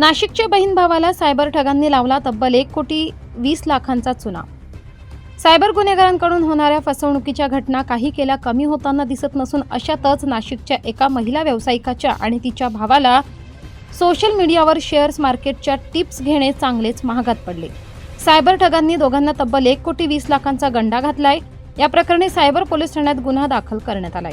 नाशिकच्या बहीण भावाला सायबर ठगांनी लावला तब्बल एक कोटी वीस लाखांचा चुना. सायबर गुन्हेगारांकडून होणाऱ्या फसवणुकीच्या घटना काही केल्या कमी होताना दिसत नसून अशातच नाशिकच्या एका महिला व्यावसायिकाच्या आणि तिच्या भावाला सोशल मीडियावर शेअर्स मार्केटच्या टिप्स घेणे चांगलेच महागात पडले. सायबर ठगांनी दोघांना तब्बल एक कोटी वीस लाखांचा गंडा घातलाय. या प्रकरणी सायबर पोलीस ठाण्यात गुन्हा दाखल करण्यात आलाय.